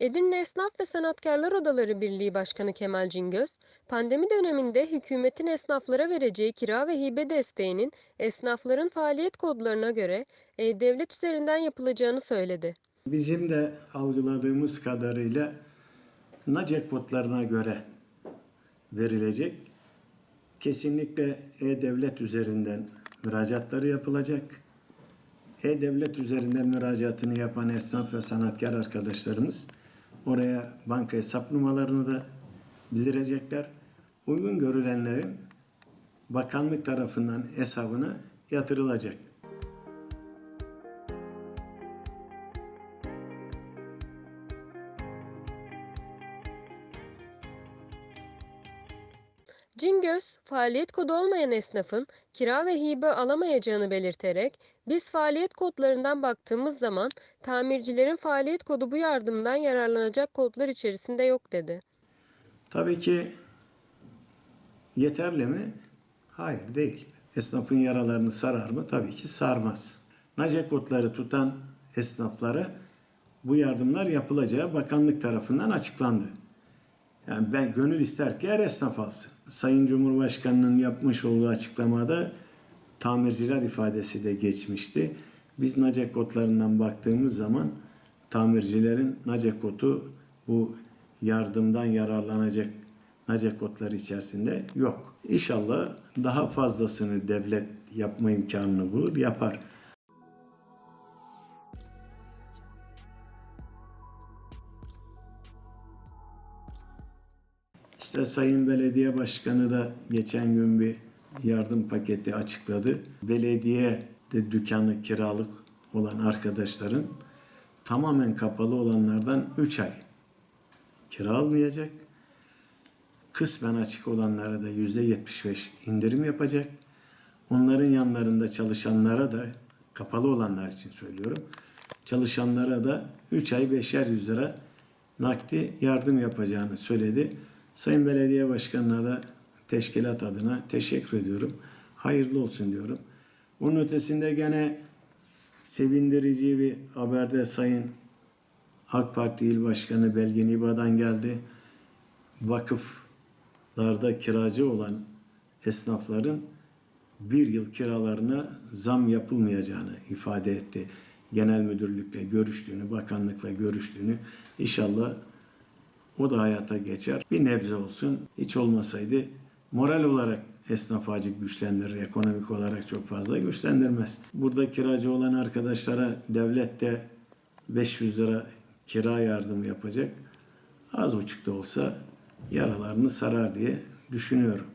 Edirne Esnaf ve Sanatkarlar Odaları Birliği Başkanı Kemal Cingöz, pandemi döneminde hükümetin esnaflara vereceği kira ve hibe desteğinin esnafların faaliyet kodlarına göre e-devlet üzerinden yapılacağını söyledi. Bizim de algıladığımız kadarıyla NACE kodlarına göre verilecek. Kesinlikle e-devlet üzerinden müracaatları yapılacak. E-devlet üzerinden müracaatını yapan esnaf ve sanatkar arkadaşlarımız oraya banka hesap numaralarını da bildirecekler. Uygun görülenlerin bakanlık tarafından hesabına yatırılacak. Cingöz, faaliyet kodu olmayan esnafın kira ve hibe alamayacağını belirterek, biz faaliyet kodlarından baktığımız zaman tamircilerin faaliyet kodu bu yardımdan yararlanacak kodlar içerisinde yok dedi. Tabii ki yeterli mi? Hayır değil. Esnafın yaralarını sarar mı? Tabii ki sarmaz. NACE kodları tutan esnaflara bu yardımlar yapılacağı bakanlık tarafından açıklandı. Yani ben gönül ister ki her esnaf alsın. Sayın Cumhurbaşkanı'nın yapmış olduğu açıklamada tamirciler ifadesi de geçmişti. Biz NACE kodlarından baktığımız zaman tamircilerin NACE kodu bu yardımdan yararlanacak NACE kodları içerisinde yok. İnşallah daha fazlasını devlet yapma imkanını bulur, yapar. İşte Sayın Belediye Başkanı da geçen gün bir yardım paketi açıkladı. Belediye de dükkanı kiralık olan arkadaşların tamamen kapalı olanlardan 3 ay kira almayacak. Kısmen açık olanlara da %75 indirim yapacak. Onların yanlarında çalışanlara da kapalı olanlar için söylüyorum. Çalışanlara da 3 ay 5'er yüz lira nakdi yardım yapacağını söyledi. Sayın Belediye Başkanı'na da teşkilat adına teşekkür ediyorum. Hayırlı olsun diyorum. Bunun ötesinde gene sevindirici bir haberde Sayın AK Parti İl Başkanı Belgin İba'dan geldi. Vakıflarda kiracı olan esnafların bir yıl kiralarına zam yapılmayacağını ifade etti. Genel müdürlükle görüştüğünü, bakanlıkla görüştüğünü inşallah o da hayata geçer. Bir nebze olsun. Hiç olmasaydı moral olarak esnaf acık güçlendirir. Ekonomik olarak çok fazla güçlendirmez. Burada kiracı olan arkadaşlara devlet de 500 lira kira yardımı yapacak. Az buçuk da olsa yaralarını sarar diye düşünüyorum.